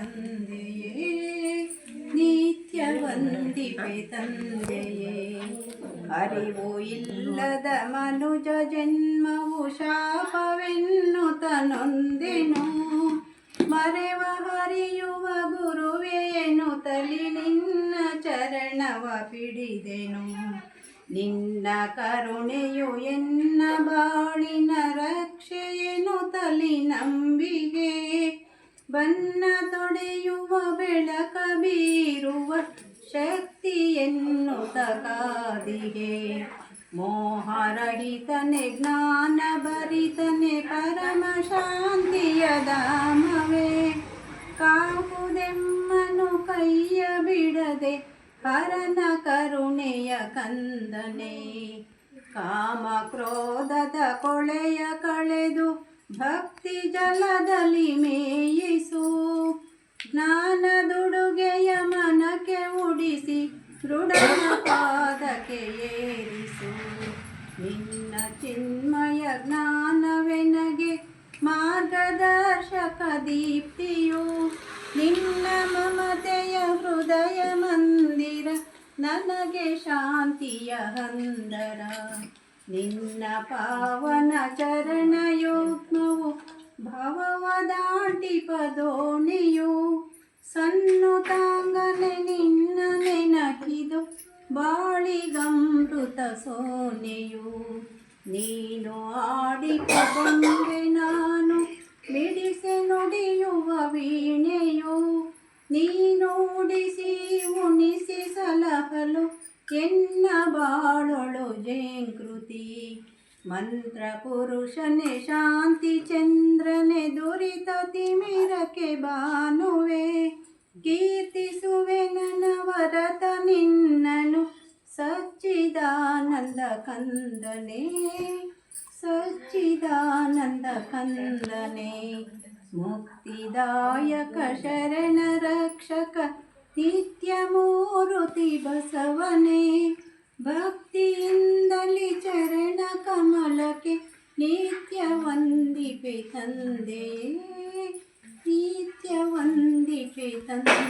ತಂದೆಯೇ ನಿತ್ಯ ವಂದಿಪೆ ತಂದೆಯೇ. ಅರಿವು ಇಲ್ಲದ ಮನುಜ ಜನ್ಮವು ಶಾಪವೆನ್ನು ನೊಂದೆನು ಮರೆವ ಹರಿಯುವ ಗುರುವೇನು ತಲಿ ನಿನ್ನ ಚರಣವ ಪಿಡಿದೆನು. ನಿನ್ನ ಕರುಣೆಯು ಎನ್ನ ಬಾಳಿನ ರಕ್ಷೆಯೇನು, ತಲಿ ನಂಬಿಗೆ ಬನ್ನ ತೊಡೆಯುವ ಬೆಳಕ ಬೀರುವ ಶಕ್ತಿಯನ್ನು ತಗಾದಿಗೆ ಮೋಹರಹಿತನೆ ಜ್ಞಾನ ಭರಿತನೆ ಪರಮ ಶಾಂತಿಯ ಧಾಮವೇ. ಕಾವುದೆಮ್ಮನು ಕೈಯ ಬಿಡದೆ ಹರನ ಕರುಣೆಯ ಕಂದನೆ. ಕಾಮ ಕ್ರೋಧದ ಕೊಳೆಯ ಕಳೆದು ಭಕ್ತಿ ಜಲದಲ್ಲಿ ಮೇಯಿಸು. ಜ್ಞಾನದುಡುಗೆಯ ಮನಕ್ಕೆ ಉಡಿಸಿ, ದೃಢನ ಪಾದಕ್ಕೆ ಏರಿಸು. ನಿನ್ನ ಚಿನ್ಮಯ ಜ್ಞಾನವೆನಗೆ ಮಾರ್ಗದರ್ಶಕ ದೀಪ್ತಿಯು. ನಿನ್ನ ಮಮತೆಯ ಹೃದಯ ಮಂದಿರ, ನನಗೆ ಶಾಂತಿಯ ಹಂದರ. ನಿನ್ನ ಪಾವನ ಚರಣ ಚರಣಯೋಗ್ಮವು ಭವವ ದಾಟಿ ದೋಣಿಯು ಸನ್ನುತಾಂಗನೆ ನಿನ್ನ ನೆನಕಿದು ಬಾಳಿಗಮೃತ ಸೋನೆಯು. ನೀನು ಆಡಿ ಗೊಂಬೆ ನಾನು, ಬಿಡಿಸಿ ನುಡಿಯುವ ವೀಣೆಯು. ನೀನು ಉಡಿಸಿ ಉಣಿಸಿ ಸಲಹಲು ಎನ್ನ ಬಾಳೊಳು ಜೇಂಕೃತಿ ಮಂತ್ರ ಪುರುಷನೆ ಶಾಂತಿ ಚಂದ್ರನೆ ದುರಿತ ತಿಮಿರಕ್ಕೆ ಬಾನುವೆ ಕೀರ್ತಿಸುವೆ ನನ್ನ ವರತ ನಿನ್ನನು ಸಚ್ಚಿದಾನಂದ ಕಂದನೆ ಸಚ್ಚಿದಾನಂದ ಕಂದನೆ ಮುಕ್ತಿದಾಯಕ ಶರಣ ರಕ್ಷಕ ನಿತ್ಯ ಮೂರುತಿ ಬಸವನೇ ಭಕ್ತಿಯಿಂದಲಿ ಚರಣ ಕಮಲಕ್ಕೆ ನಿತ್ಯ ವಂದಿಪೆ ತಂದೆ ನಿತ್ಯ ವಂದಿಪೆ ತಂದೆ